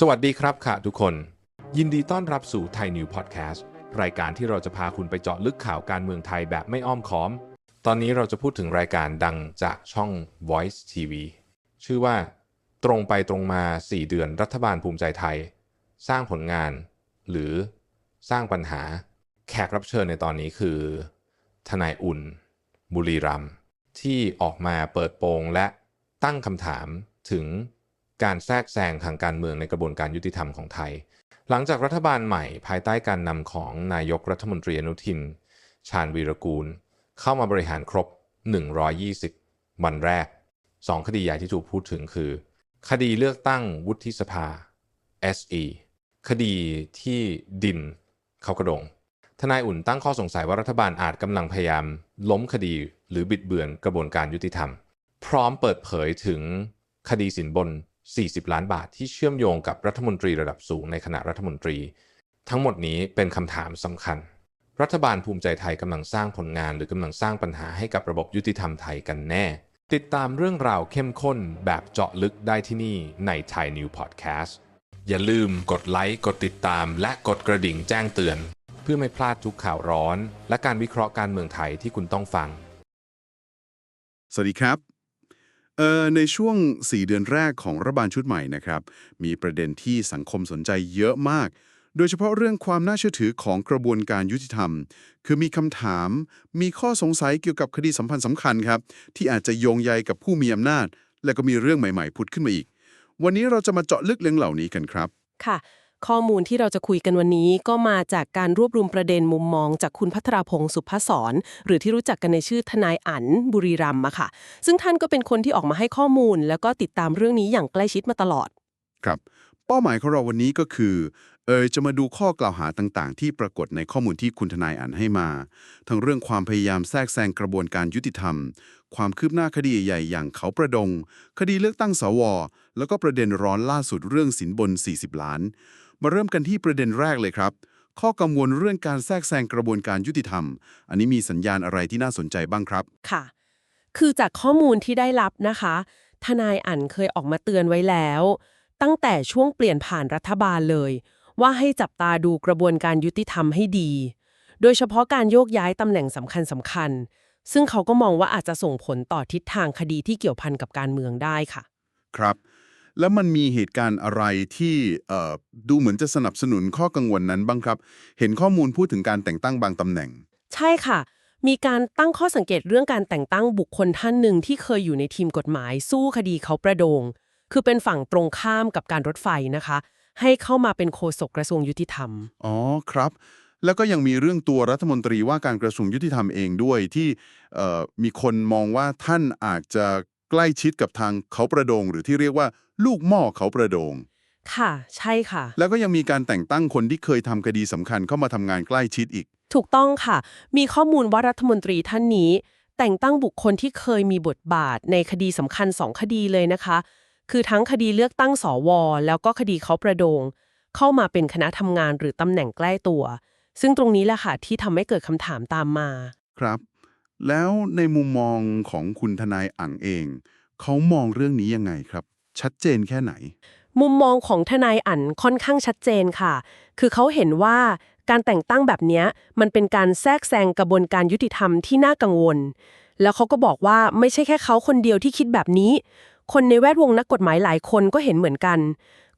สวัสดีครับค่ะทุกคน ยินดีต้อนรับสู่ไทยนิวพอดแคสต์รายการที่เราจะพาคุณไปเจาะลึกข่าวการเมืองไทยแบบไม่อ้อมค้อม ตอนนี้เราจะพูดถึงรายการดังจากช่อง Voice TV ชื่อว่า ตรงไปตรงมา 4 เดือนรัฐบาลภูมิใจไทย สร้างผลงาน หรือสร้างปัญหา แขกรับเชิญในตอนนี้คือ ทนายอุ่น บุรีรัมที่ออกมาเปิดโปงและตั้งคำถามถึง การแทรกแซงทางการเมืองในกระบวนการยุติธรรมของไทย หลังจากรัฐบาลใหม่ภายใต้การนำของนายกรัฐมนตรีอนุทิน ชาญวีรกูล เข้ามาบริหารครบ 120 วันแรก 2 คดีใหญ่ที่ถูกพูดถึงคือ คดีเลือกตั้งวุฒิสภา SE คดีที่ดินเขากระโดง ทนายอุ่นตั้งข้อสงสัยว่ารัฐบาลอาจกำลังพยายาม ล้มคดีหรือบิดเบือนกระบวนการยุติธรรม พร้อมเปิดเผยถึงคดีสินบน 40 ล้านบาทที่เชื่อมโยงกับรัฐมนตรีระดับสูงในคณะรัฐมนตรี ทั้งหมดนี้เป็นคำถามสำคัญ รัฐบาลภูมิใจไทยกำลังสร้างผลงานหรือกำลังสร้างปัญหาให้กับระบบยุติธรรมไทยกันแน่ ติดตามเรื่องราวเข้มข้นแบบเจาะลึกได้ที่นี่ใน Thai New Podcast อย่าลืมกดไลค์กดติดตาม และกดกระดิ่งแจ้งเตือน เพื่อไม่พลาดทุกข่าวร้อน และการวิเคราะห์การเมืองไทยที่คุณต้องฟัง สวัสดีครับ เอ่อในช่วง 4 เดือนแรกของรัฐบาลชุดใหม่นะครับ มีประเด็นที่สังคมสนใจเยอะมาก โดยเฉพาะเรื่องความน่าเชื่อถือของกระบวนการยุติธรรม คือมีคำถาม มีข้อสงสัยเกี่ยวกับคดีสัมพันธ์สำคัญครับ ที่อาจจะโยงใยกับผู้มีอำนาจ และก็มีเรื่องใหม่ๆผุดขึ้นมาอีก วันนี้เราจะมาเจาะลึกเรื่องเหล่านี้กันครับ ค่ะ ข้อมูลที่เราจะคุยกันวันนี้ก็มาจากการรวบรวมประเด็นมุมมองจากคุณพัทราพงศ์สุภศรหรือที่รู้จักกันในชื่อทนายอั๋นบุรีรัมย์อะค่ะ ซึ่งท่านก็เป็นคนที่ออกมาให้ข้อมูล แล้วก็ติดตามเรื่องนี้อย่างใกล้ชิดมาตลอด ครับ เป้าหมายของเราวันนี้ก็คือ เอยจะมาดูข้อกล่าวหาต่างๆ ที่ปรากฏในข้อมูลที่คุณทนายอ่านให้มา ทั้งเรื่องความพยายามแทรกแซงกระบวนการยุติธรรม ความคืบหน้าคดีใหญ่อย่างเขาประดง คดีเลือกตั้งสว แล้วก็ประเด็นร้อนล่าสุดเรื่องสินบน 40 ล้าน มาเริ่มกันที่ประเด็นแรกเลยครับ ข้อกังวลเรื่องการแทรกแซงกระบวนการยุติธรรม อันนี้มีสัญญาณอะไรที่น่าสนใจบ้างครับ ค่ะ คือจากข้อมูลที่ได้รับนะคะ ทนายอั๋นเคยออกมาเตือนไว้แล้ว ตั้งแต่ช่วงเปลี่ยนผ่านรัฐบาลเลย ว่าให้จับตาดูกระบวนการยุติธรรมให้ดี โดยเฉพาะการโยกย้ายตำแหน่งสำคัญสำคัญๆซึ่งเขาก็มองว่าอาจจะส่งผลต่อทิศทางคดีที่เกี่ยวพันกับการเมืองได้ค่ะ ครับ แล้วมันมีเหตุการณ์อะไรที่เอ่อดูเหมือนจะสนับสนุนข้อกังวลนั้นบ้างครับ เห็นข้อมูลพูดถึงการแต่งตั้งบางตำแหน่ง ใช่ค่ะ มีการตั้งข้อสังเกตเรื่องการแต่งตั้งบุคคลท่านหนึ่งที่เคยอยู่ในทีมกฎหมาย สู้คดีเขาประโดง คือเป็นฝั่งตรงข้ามกับการรถไฟนะคะ ให้เข้ามาเป็นโฆษกกระทรวงยุติธรรม อ๋อครับแล้วก็ยังมีเรื่องตัวรัฐมนตรีว่าการกระทรวงยุติธรรมเองด้วยที่เอ่อมีคนมองว่าท่านอาจจะใกล้ชิดกับทางเขาประโดง หรือที่เรียกว่า ลูกหม้อเขาประโดง ค่ะ ใช่ค่ะ แล้วก็ยังมีการแต่งตั้งคนที่เคยทำคดีสำคัญเข้ามาทำงานใกล้ชิดอีก ถูกต้องค่ะ มีข้อมูลว่ารัฐมนตรีท่านนี้ แต่งตั้งบุคคลที่เคยมีบทบาทในคดีสำคัญสองคดีเลยนะคะ คือทั้งคดีเลือกตั้งสว แล้วก็คดีเขาประโดง เข้ามาเป็นคณะทำงานหรือตำแหน่งใกล้ตัว ซึ่งตรงนี้แหละค่ะที่ทำให้เกิดคำถามตามมา ครับ แล้วในมุมมองของคุณทนายอ่างเอง เขามองเรื่องนี้ยังไงครับ ชัดเจนแค่ไหน มุมมองของทนายอั๋นค่อนข้างชัดเจนค่ะ คือเขาเห็นว่าการแต่งตั้งแบบเนี้ยมันเป็นการแทรกแซงกระบวนการยุติธรรมที่น่ากังวล แล้วเขาก็บอกว่าไม่ใช่แค่เขาคนเดียวที่คิดแบบนี้ คนในแวดวงนักกฎหมายหลายคนก็เห็นเหมือนกัน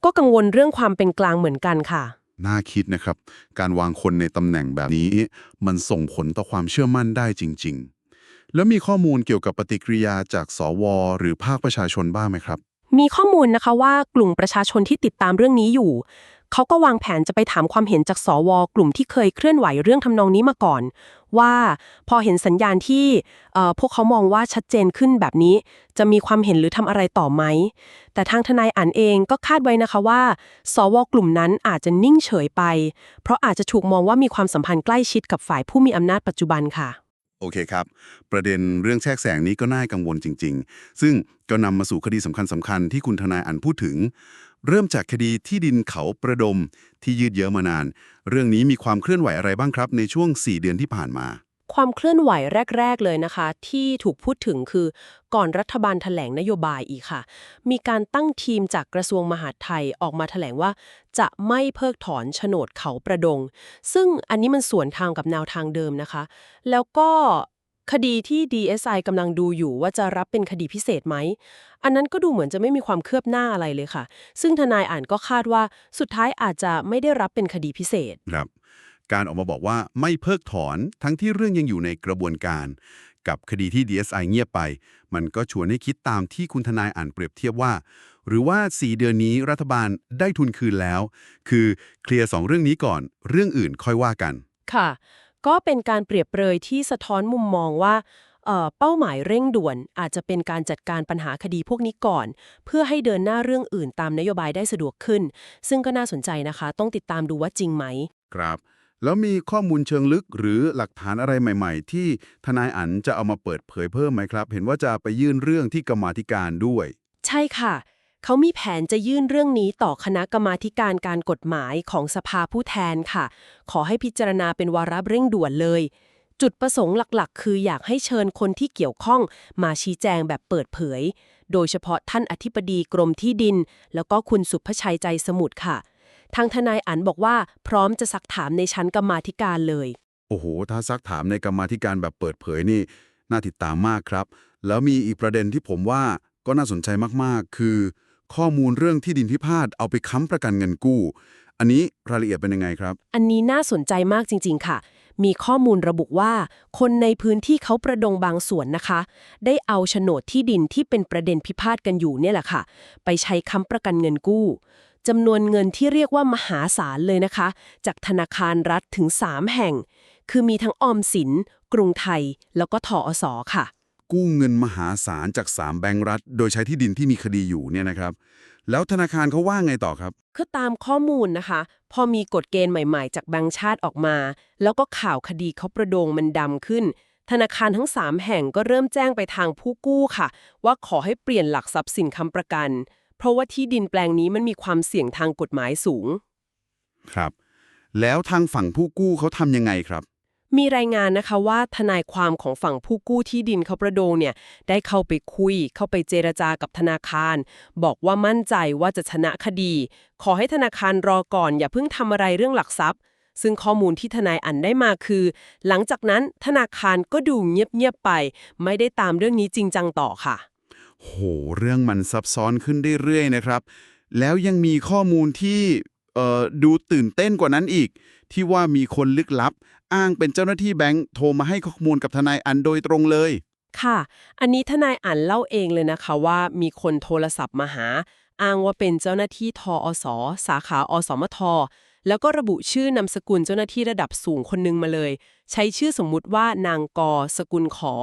ก็กังวลเรื่องความเป็นกลางเหมือนกันค่ะ น่าคิดนะครับ การวางคนในตำแหน่งแบบนี้ มันส่งผลต่อความเชื่อมั่นได้จริง ๆ แล้วมีข้อมูลเกี่ยวกับปฏิกิริยาจากสว หรือภาคประชาชนบ้างไหมครับ มีข้อมูลนะคะว่ากลุ่มประชาชนที่ติดตามเรื่องนี้อยู่ เขาก็วางแผนจะไปถามความเห็นจากสวกลุ่มที่เคยเคลื่อนไหวเรื่องทำนองนี้มาก่อน ว่าพอเห็นสัญญาณที่พวกเขามองว่าชัดเจนขึ้นแบบนี้ จะมีความเห็นหรือทำอะไรต่อไหม แต่ทางทนายอ่านเองก็คาดไว้นะคะว่า สวกลุ่มนั้นอาจจะนิ่งเฉยไป เพราะอาจจะถูกมองว่ามีความสัมพันธ์ใกล้ชิดกับฝ่ายผู้มีอำนาจปัจจุบันค่ะ โอเคครับ ประเด็นเรื่องแทรกแสงนี้ก็น่ากังวลจริง ๆ ซึ่งก็นำมาสู่คดีสำคัญสคัญๆที่คุณทนายอันพูดถึง เริ่มจากคดีที่ดินเขาประดมที่ยืดเยื้อมานาน เรื่องนี้มีความเคลื่อนไหวอะไรบ้างครับ ในช่วง 4 เดือนที่ผ่านมา ความเคลื่อนไหวแรก ๆ เลยนะคะ ที่ถูกพูดถึงคือก่อนรัฐบาลแถลงนโยบายอีกค่ะ มีการตั้งทีมจากกระทรวงมหาดไทยออกมาแถลงว่า จะไม่เพิกถอนโฉนดเขาประดง ซึ่งอันนี้มันสวนทางกับแนวทางเดิมนะคะ แล้วก็คดีที่ DSI กำลังดูอยู่ว่าจะรับเป็นคดีพิเศษไหม อันนั้นก็ดูเหมือนจะไม่มีความคืบหน้าอะไรเลยค่ะ ซึ่งทนายอ่านก็คาดว่าสุดท้ายอาจจะไม่ได้รับเป็นคดีพิเศษ ครับ การออกมาบอกว่าไม่เพิกถอนทั้งที่เรื่องยังอยู่ในกระบวนการ กับคดีที่ DSI เงียบไป มันก็ชวนให้คิดตามที่คุณทนายอ่านเปรียบเทียบว่า หรือว่า 4 เดือนนี้รัฐบาลได้ทุนคืนแล้ว คือเคลียร์สองเรื่องนี้ก่อน เรื่องอื่นค่อยว่ากัน ค่ะ ก็เป็นการเปรียบเปรยที่สะท้อนมุมมองว่าเอ่อเป้าหมายเร่งด่วนอาจจะเป็นการจัดการปัญหาคดีพวกนี้ก่อน เพื่อให้เดินหน้าเรื่องอื่นตามนโยบายได้สะดวกขึ้น ซึ่งก็น่าสนใจนะคะ ต้องติดตามดูว่าจริงไหม ครับ แล้วมีข้อมูลเชิงลึกหรือหลักฐานอะไรใหม่ ๆ ที่ทนายอันจะเอามาเปิดเผยเพิ่มไหมครับ เห็นว่าจะไปยื่นเรื่องที่กรรมาธิการด้วย ใช่ค่ะ เขามีแผนจะยื่นเรื่องนี้ต่อคณะกรรมาธิการการกฎหมายของสภาผู้แทนค่ะ ขอให้พิจารณาเป็นวาระเร่งด่วนเลย จุดประสงค์หลักๆ คืออยากให้เชิญคนที่เกี่ยวข้องมาชี้แจงแบบเปิดเผย โดยเฉพาะท่านอธิบดีกรมที่ดิน แล้วก็คุณสุภชัยใจสมุทรค่ะ ทางทนายอันบอกว่าพร้อมจะซักถามในชั้นกรรมาธิการเลย โอ้โห ถ้าซักถามในกรรมาธิการแบบเปิดเผยนี่ น่าติดตามมากครับ แล้วมีอีกประเด็นที่ผมว่าก็น่าสนใจมากๆ คือ ข้อมูลเรื่องที่ดินพิพาทเอาไปค้ำประกันเงินกู้ อันนี้รายละเอียดเป็นยังไงครับ อันนี้น่าสนใจมากจริง ๆ ค่ะ มีข้อมูลระบุว่า คนในพื้นที่เขาประดงบางส่วนนะคะ ได้เอาโฉนดที่ดินที่เป็นประเด็นพิพาทกันอยู่เนี่ยแหละค่ะ ไปใช้ค้ำประกันเงินกู้ จำนวนเงินที่เรียกว่ามหาศาลเลยนะคะ จากธนาคารรัฐถึง 3 แห่ง คือมีทั้งออมสิน กรุงไทย แล้วก็ทออสค่ะ กู้เงินมหาศาลจากสามแบงก์รัฐ โดยใช้ที่ดินที่มีคดีอยู่เนี่ยนะครับ แล้วธนาคารเขาว่าไงต่อครับ คือตามข้อมูลนะคะ พอมีกฎเกณฑ์ใหม่ๆ จากแบงก์ชาติออกมา แล้วก็ข่าวคดีเขาประโดงมันดำขึ้นธนาคารทั้ง 3 แห่งก็เริ่มแจ้งไปทางผู้กู้ค่ะ ว่าขอให้เปลี่ยนหลักทรัพย์สินค้ำประกัน เพราะว่าที่ดินแปลงนี้มันมีความเสี่ยงทางกฎหมายสูง ครับ แล้วทางฝั่งผู้กู้เขาทำยังไงครับ มีรายงานนะคะว่าทนายความของฝั่งผู้กู้ที่ดินเขาประโดงเนี่ย ได้เข้าไปคุย เข้าไปเจรจากับธนาคาร บอกว่ามั่นใจว่าจะชนะคดี ขอให้ธนาคารรอก่อน อย่าเพิ่งทำอะไรเรื่องหลักทรัพย์ ซึ่งข้อมูลที่ทนายอันได้มาคือ หลังจากนั้นธนาคารก็ดูเงียบๆไป ไม่ได้ตามเรื่องนี้จริงจังต่อค่ะ โห เรื่องมันซับซ้อนขึ้นเรื่อยๆนะครับ แล้วยังมีข้อมูลที่เอ่อดูตื่นเต้นกว่านั้นอีก ที่ว่ามีคนลึกลับ อ้างเป็นเจ้าหน้าที่แบงค์โทรมาให้ข้อมูลกับทนายอันโดยตรงเลย ค่ะ อันนี้ทนายอ่านเล่าเองเลยนะคะว่ามีคนโทรศัพท์มาหา อ้างว่าเป็นเจ้าหน้าที่ทออสสาขาอสมท แล้วก็ระบุชื่อนามสกุลเจ้าหน้าที่ระดับสูงคนหนึงมาเลย ใช้ชื่อสมมุติว่านางกอสกุลขอ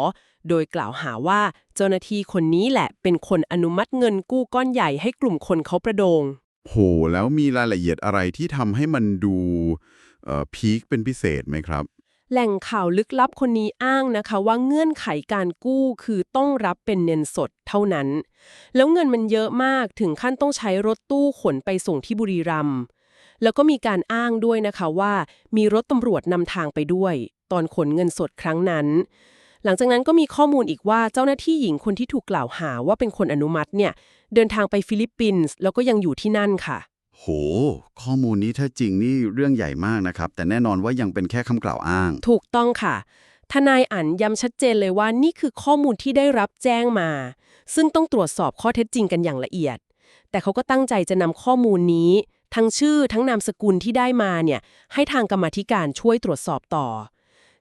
โดยกล่าวหาว่าเจ้าหน้าที่คนนี้แหละเป็นคนอนุมัติเงินกู้ก้อนใหญ่ให้กลุ่มคนเขาประโดง โห แล้วมีรายละเอียดอะไรที่ทำให้มันดูเอ่อพีคเป็นพิเศษไหมครับ แหล่งข่าวลึกลับคนนี้อ้างนะคะว่าเงื่อนไขการกู้คือต้องรับเป็นเงินสดเท่านั้น แล้วเงินมันเยอะมากถึงขั้นต้องใช้รถตู้ขนไปส่งที่บุรีรัมย์แล้วก็มีการอ้างด้วยนะคะว่า มีรถตำรวจนำทางไปด้วย ตอนขนเงินสดครั้งนั้น หลังจากนั้นก็มีข้อมูลอีกว่าเจ้าหน้าที่หญิงคนที่ถูกกล่าวหาว่าเป็นคนอนุมัติเนี่ยเดินทางไปฟิลิปปินส์แล้วก็ยังอยู่ที่นั่นค่ะ โห ข้อมูลนี้ถ้าจริงนี่เรื่องใหญ่มากนะครับ แต่แน่นอนว่ายังเป็นแค่คำกล่าวอ้าง ถูกต้องค่ะ ทนายอันย้ำชัดเจนเลยว่านี่คือข้อมูลที่ได้รับแจ้งมา ซึ่งต้องตรวจสอบข้อเท็จจริงกันอย่างละเอียด แต่เขาก็ตั้งใจจะนำข้อมูลนี้ ทั้งชื่อทั้งนามสกุลที่ได้มาเนี่ยให้ทางกรรมาธิการช่วยตรวจสอบต่อ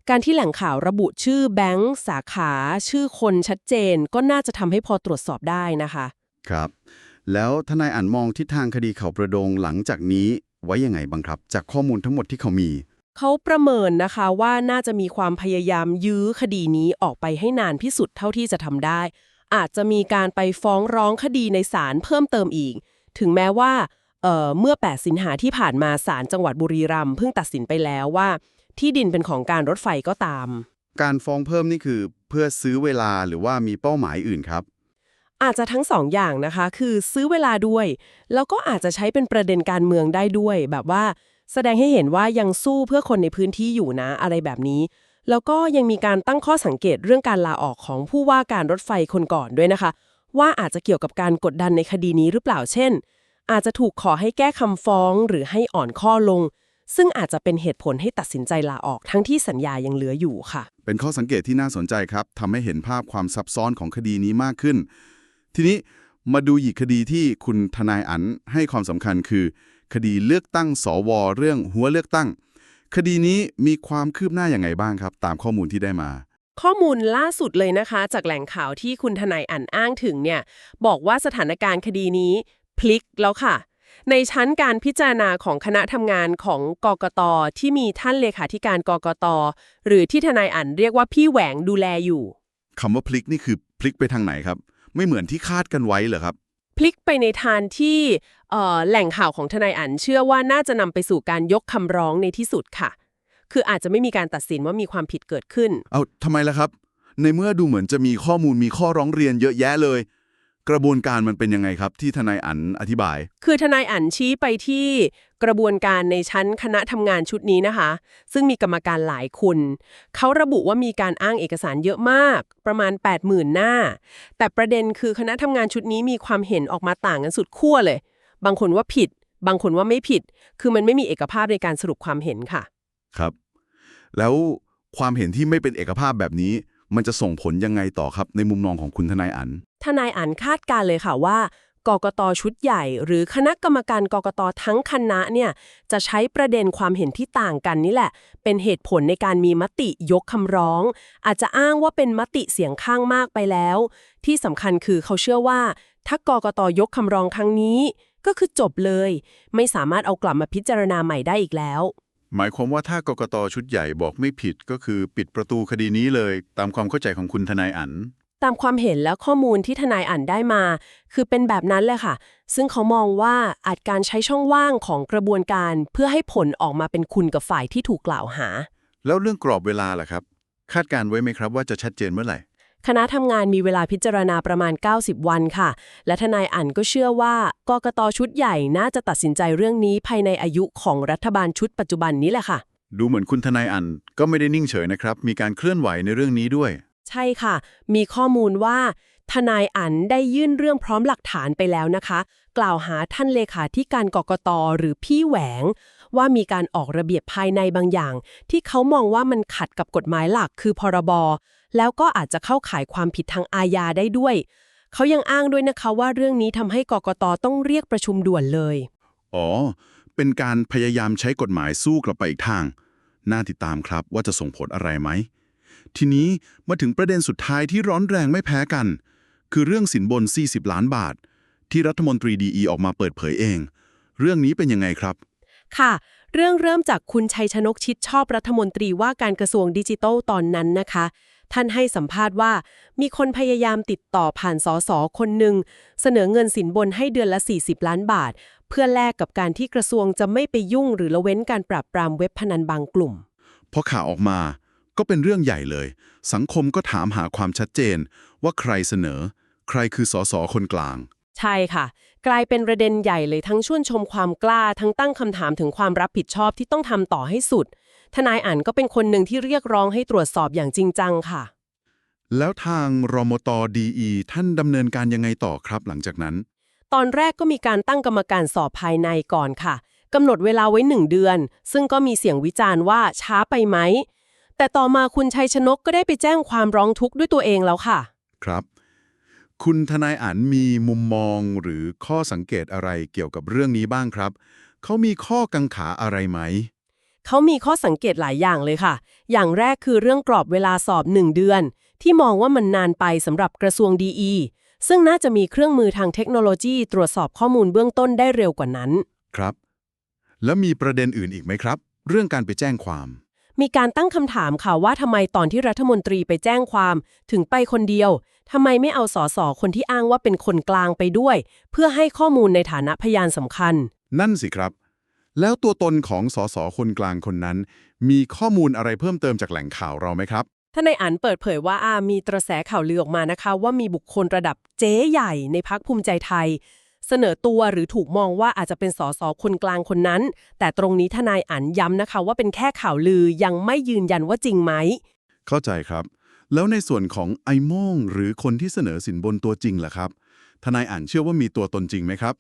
การที่แหล่งข่าวระบุชื่อแบงค์สาขา ชื่อคนชัดเจน ก็น่าจะทำให้พอตรวจสอบได้นะคะ ครับ แล้วทนายอ่านมองทิศทางคดีเขาประดงหลังจากนี้ไว้ยังไงบ้างครับ จากข้อมูลทั้งหมดที่เขามี เขาประเมินนะคะว่าน่าจะมีความพยายามยื้อคดีนี้ออกไปให้นานที่สุดเท่าที่จะทำได้ อาจจะมีการไปฟ้องร้องคดีในศาลเพิ่มเติมอีก ถึงแม้ว่าเอ่อเมื่อ 8 สิงหาที่ผ่านมาศาลจังหวัดบุรีรัมย์เพิ่งตัดสินไปแล้วว่า ที่ดินเป็นของการรถไฟก็ตาม การฟ้องเพิ่มนี่คือเพื่อซื้อเวลาหรือว่ามีเป้าหมายอื่นครับ อาจจะทั้งสองอย่างนะคะ คือซื้อเวลาด้วย แล้วก็อาจจะใช้เป็นประเด็นการเมืองได้ด้วย แบบว่า แสดงให้เห็นว่ายังสู้เพื่อคนในพื้นที่อยู่นะอะไรแบบนี้ แล้วก็ยังมีการตั้งข้อสังเกตเรื่องการลาออกของผู้ว่าการรถไฟคนก่อนด้วยนะคะ ว่าอาจจะเกี่ยวกับการกดดันในคดีนี้หรือเปล่าเช่น อาจจะถูกขอให้แก้คำฟ้องหรือให้อ่อนข้อลง ซึ่งอาจจะเป็นเหตุผลให้ตัดสินใจลาออกทั้งที่สัญญายังเหลืออยู่ค่ะ เป็นข้อสังเกตที่น่าสนใจครับทำให้เห็นภาพความซับซ้อนของคดีนี้มากขึ้น ทีนี้มาดูอีกคดีที่คุณทนายอันให้ความสำคัญคือ คดีเลือกตั้งสวเรื่องหัวเลือกตั้ง คดีนี้มีความคืบหน้าอย่างไงบ้างครับ ตามข้อมูลที่ได้มา ข้อมูลล่าสุดเลยนะคะ จากแหล่งข่าวที่คุณทนายอ่านอ้างถึงเนี่ยบอกว่าสถานการณ์คดีนี้พลิกแล้วค่ะ ในชั้นการพิจารณาของคณะทำงานของกกตที่มีท่านเลขาธิการกกต หรือที่ทนายอ่านเรียกว่าพี่แหวงดูแลอยู่คำว่าพลิกนี่คือพลิกไปทางไหนครับ ไม่เหมือนที่คาดกันไว้เหรอครับ พลิกไปในทางที่เอ่อแหล่งข่าวของทนายอันเชื่อว่าน่าจะนำไปสู่การยกคำร้องในที่สุดค่ะ คืออาจจะไม่มีการตัดสินว่ามีความผิดเกิดขึ้น เอาทำไมล่ะครับ ในเมื่อดูเหมือนจะมีข้อมูลมีข้อร้องเรียนเยอะแยะเลย กระบวนการมันเป็นยังไงครับที่ทนายอันอธิบาย คือทนายอันชี้ไปที่กระบวนการในชั้นคณะทำงานชุดนี้นะคะ ซึ่งมีกรรมการหลายคน เขาระบุว่ามีการอ้างเอกสารเยอะมาก ประมาณ 80,000 หน้า แต่ประเด็นคือคณะทำงานชุดนี้มีความเห็นออกมาต่างกันสุดขั้วเลย บางคนว่าผิด บางคนว่าไม่ผิด คือมันไม่มีเอกภาพในการสรุปความเห็นค่ะ ครับ แล้วความเห็นที่ไม่เป็นเอกภาพแบบนี้ มันจะส่งผลยังไงต่อครับในมุมมองของคุณทนายอันทนายอันคาดการ์เลยค่ะว่ากกตชุดใหญ่ หรือคณะกรรมการกกตทั้งคณะเนี่ยจะใช้ประเด็นความเห็นที่ต่างกันนี่แหละ เป็นเหตุผลในการมีมติยกคำร้อง อาจจะอ้างว่าเป็นมติเสียงข้างมากไปแล้ว ที่สำคัญคือเขาเชื่อว่า ถ้ากกตยกคำร้องครั้งนี้ ก็คือจบเลย ไม่สามารถเอากลับมาพิจารณาใหม่ได้อีกแล้ว หมายความว่าถ้ากกตชุดใหญ่บอกไม่ผิดก็คือปิดประตูคดีนี้เลย ตามความเข้าใจของคุณทนายอันตามความเห็นและข้อมูลที่ทนายอ่านได้มา คือเป็นแบบนั้นเลยค่ะ ซึ่งเขามองว่าอาจการใช้ช่องว่างของกระบวนการ เพื่อให้ผลออกมาเป็นคุณกับฝ่ายที่ถูกกล่าวหา แล้วเรื่องกรอบเวลาล่ะครับ คาดการไว้ไหมครับว่าจะชัดเจนเมื่อไหร่ คณะทำงานมีเวลาพิจารณาประมาณ 90 วันค่ะ และทนายอ่านก็เชื่อว่ากกตชุดใหญ่น่าจะตัดสินใจเรื่องนี้ภายในอายุของรัฐบาลชุดปัจจุบันนี้แหละค่ะ ดูเหมือนคุณทนายอันก็ไม่ได้นิ่งเฉยนะครับ มีการเคลื่อนไหวในเรื่องนี้ด้วย ใช่ค่ะ มีข้อมูลว่า ทนายอันได้ยื่นเรื่องพร้อมหลักฐานไปแล้วนะคะ กล่าวหาท่านเลขาธิการกกตหรือพี่แหวงว่ามีการออกระเบียบภายในบางอย่าง ที่เขามองว่ามันขัดกับกฎหมายหลักคือพรบ แล้วก็อาจจะเข้าข่ายความผิดทางอาญาได้ด้วย เขายังอ้างด้วยนะคะว่าเรื่องนี้ทำให้กกตต้องเรียกประชุมด่วนเลย อ๋อ เป็นการพยายามใช้กฎหมายสู้กลับไปอีกทาง น่าติดตามครับว่าจะส่งผลอะไรไหม ทีนี้มาถึงประเด็นสุดท้ายที่ร้อนแรงไม่แพ้กัน คือเรื่องสินบน 40 ล้านบาท ที่รัฐมนตรีดีออกมาเปิดเผยเอง เรื่องนี้เป็นยังไงครับ ค่ะเรื่องเริ่มจากคุณชัยชนกชิดชอบรัฐมนตรีว่าการกระทรวงดิจิทัลตอนนั้นนะคะ ท่านให้สัมภาษณ์ว่า มีคนพยายามติดต่อผ่านสสคนหนึ่ง เสนอเงินสินบนให้เดือนละ 40 ล้านบาท เพื่อแลกกับการที่กระทรวงจะไม่ไปยุ่ง หรือละเว้นการปราบปรามเว็บพนันบางกลุ่มพอข่าวออกมาก็เป็นเรื่องใหญ่เลย สังคมก็ถามหาความชัดเจน ว่าใครเสนอ ใครคือสสคนกลาง ใช่ค่ะ กลายเป็นประเด็นใหญ่เลยทั้งชื่นชมความกล้าทั้งตั้งคำถามถึงความรับผิดชอบที่ต้องทำต่อให้สุด ทนายอ่านก็เป็นคนหนึ่งที่เรียกร้องให้ตรวจสอบอย่างจริงจังค่ะ แล้วทางรมตดีท่านดำเนินการยังไงต่อครับหลังจากนั้น ตอนแรกก็มีการตั้งกรรมการสอบภายในก่อนค่ะกำหนดเวลาไว้หนึ่งเดือน ซึ่งก็มีเสียงวิจารณ์ว่าช้าไปไหม แต่ต่อมาคุณชัยชนกก็ได้ไปแจ้งความร้องทุกข์ด้วยตัวเองแล้วค่ะ ครับ คุณทนายอันมีมุมมองหรือข้อสังเกตอะไรเกี่ยวกับเรื่องนี้บ้างครับ เขามีข้อกังขาอะไรไหม เขามีข้อสังเกตหลายอย่างเลยค่ะ อย่างแรกคือเรื่องกรอบเวลาสอบ 1 เดือน ที่มองว่ามันนานไปสำหรับกระทรวงดีซึ่งน่าจะมีเครื่องมือทางเทคโนโลยี ตรวจสอบข้อมูลเบื้องต้นได้เร็วกว่านั้น ครับ แล้วมีประเด็นอื่นอีกไหมครับ เรื่องการไปแจ้งความ มีการตั้งคำถามค่ะว่าทำไมตอนที่รัฐมนตรีไปแจ้งความ ถึงไปคนเดียวทำไมไม่เอาสอสอคนที่อ้างว่าเป็นคนกลางไปด้วย เพื่อให้ข้อมูลในฐานะพยานสำคัญ นั่นสิครับ แล้วตัวตนของสสคนกลางคนนั้น มีข้อมูลอะไรเพิ่มเติมจากแหล่งข่าวเราไหมครับท่านนายอันเปิดเผยว่าอามีกระแสข่าวลือออกมานะคะ ว่ามีบุคคลระดับเจ๊ใหญ่ในพักภูมิใจไทย เสนอตัวหรือถูกมองว่าอาจจะเป็นสสคนกลางคนนั้น แต่ตรงนี้ทนายอันย้ำนะคะ ว่าเป็นแค่ข่าวลือยังไม่ยืนยันว่าจริงไหม เข้าใจครับ แล้วในส่วนของไอโมงหรือคนที่เสนอสินบนตัวจริงล่ะครับทนายอ่านเชื่อว่ามีตัวตนจริงไหมครับ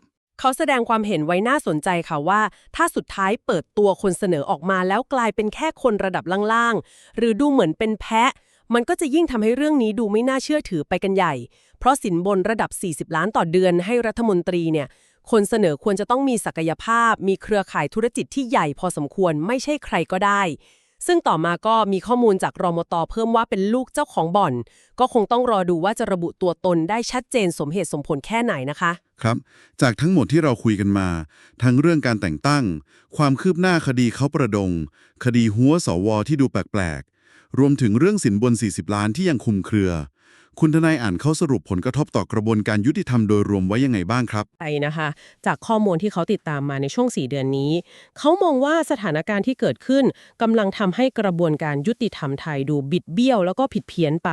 เขาแสดงความเห็นไว้น่าสนใจค่ะว่า ถ้าสุดท้ายเปิดตัวคนเสนอออกมาแล้วกลายเป็นแค่คนระดับล่างๆ หรือดูเหมือนเป็นแพะ มันก็จะยิ่งทำให้เรื่องนี้ดูไม่น่าเชื่อถือไปกันใหญ่ เพราะสินบนระดับ 40 ล้านต่อเดือนให้รัฐมนตรีเนี่ยคนเสนอควรจะต้องมีศักยภาพ มีเครือข่ายธุรกิจที่ใหญ่พอสมควรไม่ใช่ใครก็ได้ ซึ่งต่อมาก็มีข้อมูลจากรมตเพิ่มว่าเป็นลูกเจ้าของบ่อน ก็คงต้องรอดูว่าจะระบุตัวตนได้ชัดเจนสมเหตุสมผลแค่ไหนนะคะ ครับ จากทั้งหมดที่เราคุยกันมา ทั้งเรื่องการแต่งตั้ง ความคืบหน้าคดีเขาประดง คดีหัวสวที่ดูแปลกๆ รวมถึงเรื่องสินบน 40 ล้านที่ยังคุมเครือ คุณทนายอ่านเขาสรุปผลกระทบต่อกระบวนการยุติธรรมโดยรวมไว้ยังไงบ้างครับไปนะคะ จากข้อมูลที่เขาติดตามมาในช่วง 4 เดือนนี้ เขามองว่าสถานการณ์ที่เกิดขึ้นกำลังทำให้กระบวนการยุติธรรมไทยดูบิดเบี้ยวแล้วก็ผิดเพี้ยนไป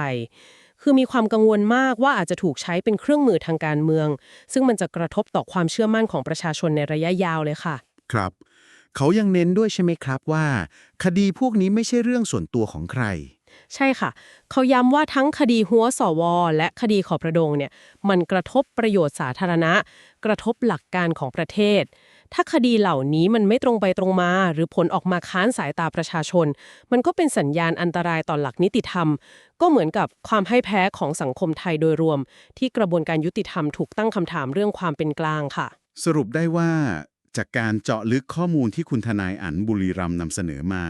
คือมีความกังวลมากว่าอาจจะถูกใช้เป็นเครื่องมือทางการเมือง ซึ่งมันจะกระทบต่อความเชื่อมั่นของประชาชนในระยะยาวเลยค่ะ ครับ เขายังเน้นด้วยใช่ไหมครับว่า คดีพวกนี้ไม่ใช่เรื่องส่วนตัวของใคร ใช่ค่ะ เขาย้ำว่าทั้งคดีหัวสว และคดีขอประดงเนี่ยมันกระทบประโยชน์สาธารณะ กระทบหลักการของประเทศ ถ้าคดีเหล่านี้มันไม่ตรงไปตรงมา หรือผลออกมาค้านสายตาประชาชน มันก็เป็นสัญญาณอันตรายต่อหลักนิติธรรม ก็เหมือนกับความให้แพ้ของสังคมไทยโดยรวม ที่กระบวนการยุติธรรมถูกตั้งคำถามเรื่องความเป็นกลางค่ะ สรุปได้ว่าจากการเจาะลึกข้อมูลที่คุณทนายอันบุรีรัมนำเสนอมา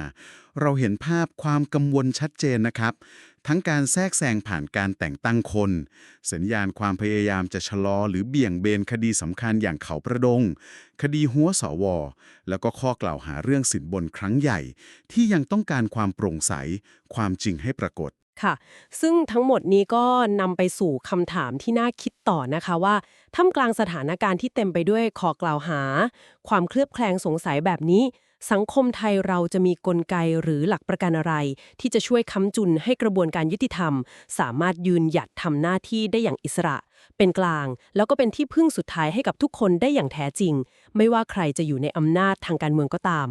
เราเห็นภาพความกังวลชัดเจนนะครับ ทั้งการแทรกแซงผ่านการแต่งตั้งคน สัญญาณความพยายามจะชะลอหรือเบี่ยงเบนคดีสำคัญอย่างเขาประดง คดีหัวสว แล้วก็ข้อกล่าวหาเรื่องสินบนครั้งใหญ่ ที่ยังต้องการความโปร่งใส ความจริงให้ปรากฏค่ะ ซึ่งทั้งหมดนี้ก็นำไปสู่คำถามที่น่าคิดต่อนะคะว่าท่ามกลางสถานการณ์ที่เต็มไปด้วยข้อกล่าวหา ความเคลือบแคลงสงสัยแบบนี้ สังคมไทยเราจะมีกลไกหรือหลักประกันอะไร ที่จะช่วยค้ำจุนให้กระบวนการยุติธรรม สามารถยืนหยัดทำหน้าที่ได้อย่างอิสระ เป็นกลาง แล้วก็เป็นที่พึ่งสุดท้ายให้กับทุกคนได้อย่างแท้จริง ไม่ว่าใครจะอยู่ในอำนาจทางการเมืองก็ตาม